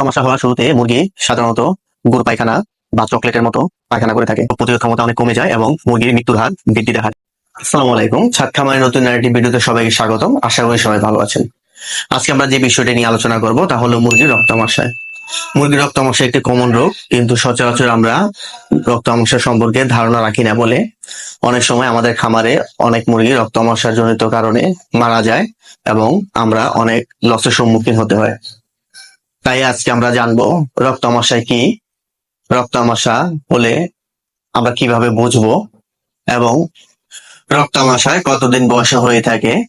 রক্তমাশা হওয়ার শুরুতে মুরগি সাধারণত গুড় পায়খানা বা চকলেটের মতো পায়খানা করে থাকে। প্রতিরোধ ক্ষমতা অনেক কমে যায় এবং মুরগির মৃত্যুর হার বৃদ্ধি দেখা যায়। আসসালামু আলাইকুম, ছাদ খামারের নতুন আরেকটি ভিডিওতে সবাইকে স্বাগতম। আশা করি সবাই ভালো আছেন। আজকে আমরা যে বিষয়টি নিয়ে আলোচনা করব তা হলো মুরগির রক্তামশায় মুরগির রক্তামশা একটি কমন রোগ, কিন্তু সচরাচর আমরা রক্তামশা সম্পর্কে ধারণা রাখি না বলে অনেক সময় আমাদের খামারে অনেক মুরগি রক্তামশা জনিত কারণে মারা যায় এবং আমরা অনেক লসের সম্মুখীন হতে হয়। তাই আজকে আমরা জানব রক্তামশায় কি? রক্ত রক্তামশা হলে আমরা কীভাবে বুঝব? এবং রক্ত রক্তামশায় কতদিন বয়সে হয়ে থাকে?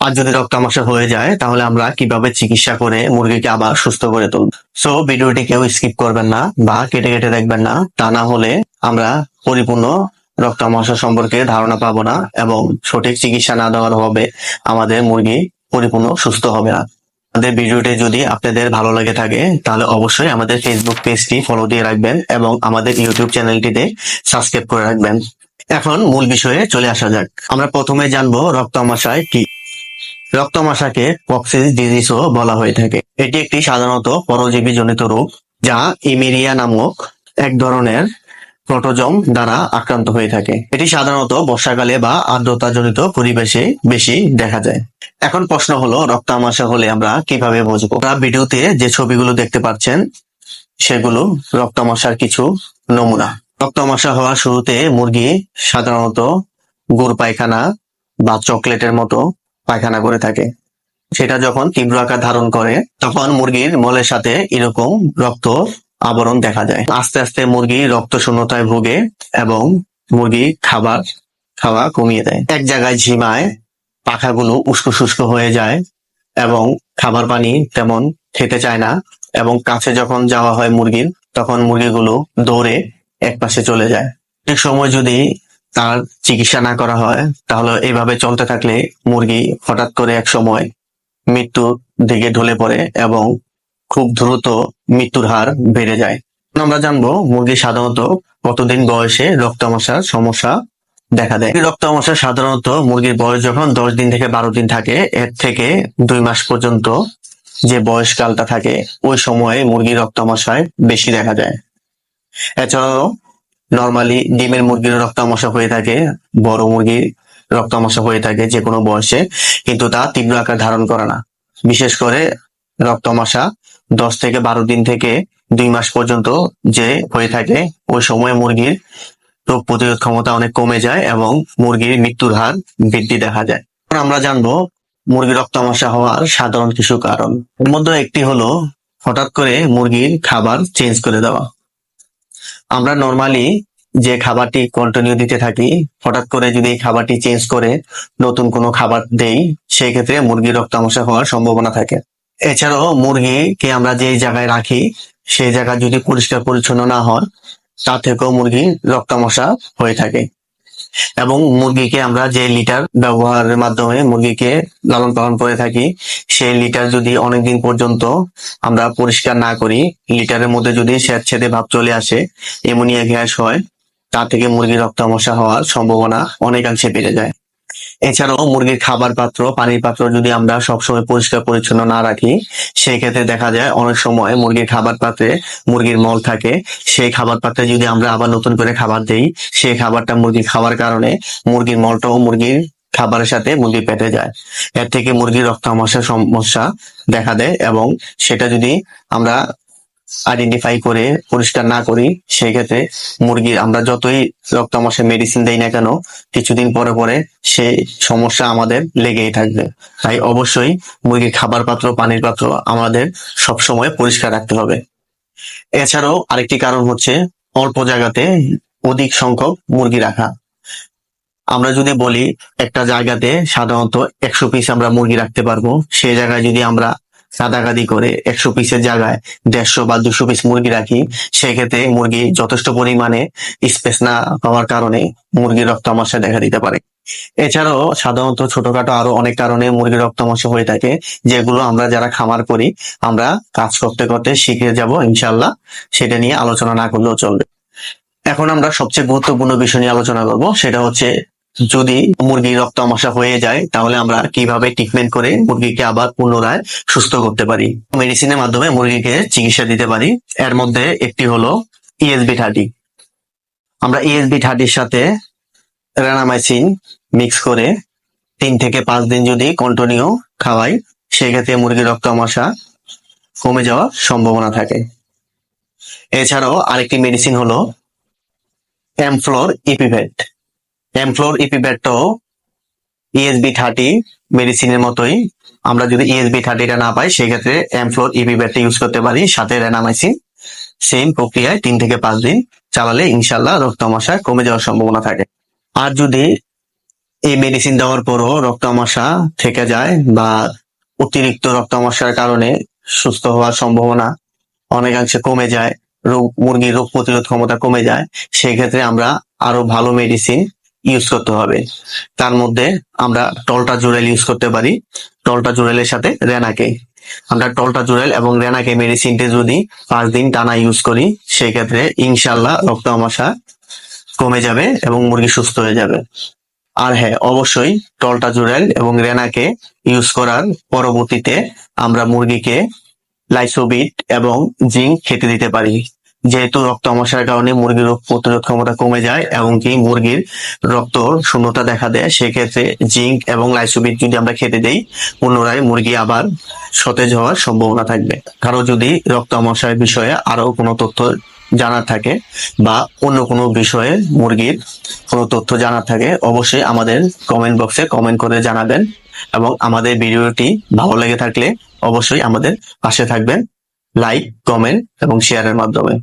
আর যদি রক্তামশা হয়ে যায়, তাহলে আমরা কীভাবে চিকিৎসা করে মুরগিকে আবার সুস্থ করে তুলব? সো ভিডিওটি কেউ স্কিপ করবেন না বা কেটে কেটে দেখবেন না। তা না হলে আমরা পরিপূর্ণ রক্তামশা সম্পর্কে ধারণা পাবো না এবং সঠিক চিকিৎসা না দেওয়ার হবে আমাদের মুরগি পরিপূর্ণ সুস্থ হবে না। আমাদের ভিডিওটি যদি আপনাদের ভালো লাগে থাকে, তাহলে অবশ্যই আমাদের ফেসবুক পেজটি ফলো দিয়ে রাখবেন এবং আমাদের ইউটিউব চ্যানেলটিতে সাবস্ক্রাইব করে রাখবেন। এখন মূল বিষয়ে চলে আসা যাক। আমরা প্রথমে জানব রক্তামশায় কি। রক্তমাশাকে কক্সিস ডিজিজও বলা হয়ে থাকে। এটি একটি সাধারণত পরজীবী জনিত রোগ, যা ইমেরিয়া নামক এক ধরনের প্রোটোজম দ্বারা আক্রান্ত হয়ে থাকে। এটি সাধারণত বর্ষাকালে বা আর্দ্রতা জনিত পরিবেশে বেশি দেখা যায়। এখন প্রশ্ন হলো রক্তামাশা হলে আমরা কীভাবে বুঝব? আপনারা ভিডিওতে যে ছবিগুলো দেখতে পাচ্ছেন, সেগুলো রক্তামশার কিছু নমুনা। রক্তামশা হওয়ার শুরুতে মুরগি সাধারণত গুড় পায়খানা বা চকলেটের মতো পায়খানা করে থাকে। সেটা যখন তীব্র আকার ধারণ করে, তখন মুরগির মলের সাথে এরকম রক্ত আবরণ দেখা যায়। আস্তে আস্তে মুরগি রক্ত শূন্যতায় ভোগে এবং মুরগি খাবার খাওয়া কমিয়ে দেয়। এক জায়গায় ঝিমায়, পাখাগুলো উস্কো শুষ্ক হয়ে যায় এবং খাবার পানি তেমন খেতে চায় না এবং কাছে যখন যাওয়া হয় মুরগির, তখন মুরগিগুলো দৌড়ে এক পাশে চলে যায়। এক সময় যদি তার চিকিৎসা না করা হয়, তাহলে এইভাবে চলতে থাকলে মুরগি হঠাৎ করে এক সময় মৃত্যুর দিকে ঢলে পড়ে এবং খুব দ্রুত মৃত্যুর হার বেড়ে যায়। আমরা জানব মুরগি সাধারণত কতদিন বয়সে রক্তামশার সমস্যা দেখা দেয়। রক্তামশা সাধারণত মুরগির বয়স যখন দশ দিন থেকে বারো দিন থাকে, এর থেকে দুই মাস পর্যন্ত যে বয়সকালটা থাকে, ওই সময়ে মুরগির রক্তামশায় বেশি দেখা যায়। এছাড়াও নর্মালি ডিমের মুরগির রক্তামশা হয়ে থাকে, বড় মুরগির রক্তামশা হয়ে থাকে যে কোনো বয়সে, কিন্তু তা তীব্র আকার ধারণ করে না। বিশেষ করে রক্তামশা দশ থেকে বারো দিন থেকে দুই মাস পর্যন্ত যে হয়ে থাকে, ওই সময় মুরগির রোগ প্রতিরোধ ক্ষমতা অনেক কমে যায় এবং মুরগির মৃত্যুর হার বৃদ্ধি দেখা যায়। আমরা জানব মুরগির রক্তামশা হওয়ার সাধারণ কিছু কারণ। এর মধ্যে একটি হলো, হঠাৎ করে মুরগির খাবার চেঞ্জ করে দেওয়া। আমরা নর্মালি যে খাবারটি কন্টিনিউ দিতে থাকি, হঠাৎ করে যদি খাবারটি চেঞ্জ করে নতুন কোনো খাবার দেই, সেই ক্ষেত্রে মুরগির রক্তামশা হওয়ার সম্ভাবনা থাকে। এছাড়াও মুরগিকে আমরা যে জায়গায় রাখি, সেই জায়গা যদি পরিষ্কার পরিচ্ছন্ন না হয় তা থেকেও মুরগি রক্তামশা হয়ে থাকে। এবং মুরগিকে আমরা যে লিটার ব্যবহারের মাধ্যমে মুরগিকে লালন পালন করে থাকি, সেই লিটার যদি অনেকদিন পর্যন্ত আমরা পরিষ্কার না করি, লিটারের মধ্যে যদি স্যাঁতছেদে ভাব চলে আসে, এমোনিয়া গ্যাস হয় তা থেকে মুরগির রক্তামশা হওয়ার সম্ভাবনা অনেকাংশে বেড়ে যায়। এছাড়াও মুরগির খাবার পাত্র, পানির পাত্র যদি আমরা সবসময় পরিষ্কার পরিচ্ছন্ন না রাখি সেই ক্ষেত্রে দেখা যায় অনেক সময় মুরগির খাবার পাত্রে মুরগির মল থাকে। সেই খাবার পাত্রে যদি আমরা আবার নতুন করে খাবার দেই, সেই খাবারটা মুরগি খাওয়ার কারণে মুরগির মলটাও মুরগির খাবারের সাথে মুরগি পেটে যায়। এর থেকে মুরগির রক্তামশার সমস্যা দেখা দেয় এবং সেটা যদি আমরা আইডেন্টিফাই করে পরিষ্কার না করি, সেই ক্ষেত্রে মুরগির আমরা যতই রক্তামশা মেডিসিন দেই না কেন, কিছুদিন পরে পরে সেই সমস্যা আমাদের লেগেই থাকবে। তাই অবশ্যই মুরগির খাবার পাত্র, পানির পাত্র আমাদের সবসময় পরিষ্কার রাখতে হবে। এছাড়াও আরেকটি কারণ হচ্ছে অল্প জায়গাতে অধিক সংখ্যক মুরগি রাখা। আমরা যদি বলি একটা জায়গাতে সাধারণত একশো পিস আমরা মুরগি রাখতে পারব, সেই জায়গায় যদি আমরা গাদাগাদি করে একশো পিসের জায়গায় দেড়শো বা দুশো পিস মুরগি রাখি, সেক্ষেত্রে মুরগি যথেষ্ট পরিমাণে স্পেস না পাওয়ার কারণে মুরগির রক্তামশা দেখা দিতে পারে। এছাড়াও সাধারণত ছোটখাটো আরও অনেক কারণে মুরগির রক্তামশা হয়ে থাকে, যেগুলো আমরা যারা খামার করি, আমরা কাজ করতে করতে শিখে যাব ইনশাল্লাহ সেটা নিয়ে আলোচনা না করলেও চলবে। এখন আমরা সবচেয়ে গুরুত্বপূর্ণ বিষয় নিয়ে আলোচনা করব, সেটা হচ্ছে যদি মুরগির রক্ত আমাশা হয়ে যায়, তাহলে আমরা কীভাবে ট্রিটমেন্ট করে মুরগিকে আবার পুনরায় সুস্থ করতে পারি? মেডিসিনের মাধ্যমে মুরগিকে চিকিৎসা দিতে পারি। এর মধ্যে একটি হলো ইএসবি থার্টি আমরা ইএসবি থার্টির সাথে রেনামাইসিন মিক্স করে তিন থেকে পাঁচ দিন যদি কন্টিনিউ খাওয়াই, সেক্ষেত্রে মুরগির রক্ত আমাশা কমে যাওয়ার সম্ভাবনা থাকে। এছাড়াও আরেকটি মেডিসিন হলো এমফ্লোর ইপিভেট এমফ্লোর ইপিভেটটাও ইএসবি থার্টি মেডিসিনের মতোই। আমরা যদি ইএসবি থার্টিটা না পাই, সেক্ষেত্রে এমফ্লোর ইপিভেটটা ইউজ করতে পারি, সাথে রেনামাইসিন সেম প্রক্রিয়ায় তিন থেকে পাঁচ দিন চালালে ইনশাল্লাহ রক্ত আমাশা কমে যাওয়ার সম্ভাবনা থাকে। আর যদি এই মেডিসিন দেওয়ার পরও রক্ত আমাশা থেকে যায় বা অতিরিক্ত রক্ত আমাশার কারণে সুস্থ হওয়ার সম্ভাবনা অনেকাংশে কমে যায়, রোগ, মুরগির রোগ প্রতিরোধ ক্ষমতা কমে যায়, সেক্ষেত্রে আমরা আরও ভালো মেডিসিন ইউজ করতে হবে। তার মধ্যে আমরা টলটা জুরেল ইউজ করতে পারি। টলটা জুরেলের সাথে রেনাকে। আমরা টলটা জুরেল এবং রেনাকে মেডিসিনটি যদি পাঁচ দিন টানা ইউজ করি, সেক্ষেত্রে ইনশাল্লাহ রক্ত আমাশা কমে যাবে এবং মুরগি সুস্থ হয়ে যাবে। আর হ্যাঁ অবশ্যই টলটা জুরেল এবং রেনাকে ইউজ করার পরবর্তীতে আমরা মুরগিকে লাইসোবিট এবং জিঙ্ক খেতে দিতে পারি। যেহেতু রক্ত আমাশার কারণে মুরগির রোগ প্রতিরোধ ক্ষমতা কমে যায় এবং কি মুরগির রক্ত শূন্যতা দেখা দেয়, সেক্ষেত্রে জিঙ্ক এবং লাইসোবিট যদি আমরা খেতে দেই, পুনরায় মুরগি আবার সতেজ হওয়ার সম্ভাবনা থাকবে। কারও যদি রক্ত আমাশার বিষয়ে আরও কোনো তথ্য জানার থাকে বা অন্য কোনো বিষয়ে মুরগির কোনো তথ্য জানার থাকে, অবশ্যই আমাদের কমেন্ট বক্সে কমেন্ট করে জানাবেন এবং আমাদের ভিডিওটি ভালো লেগে থাকলে অবশ্যই আমাদের পাশে থাকবেন লাইক কমেন্ট এবং শেয়ারের মাধ্যমে।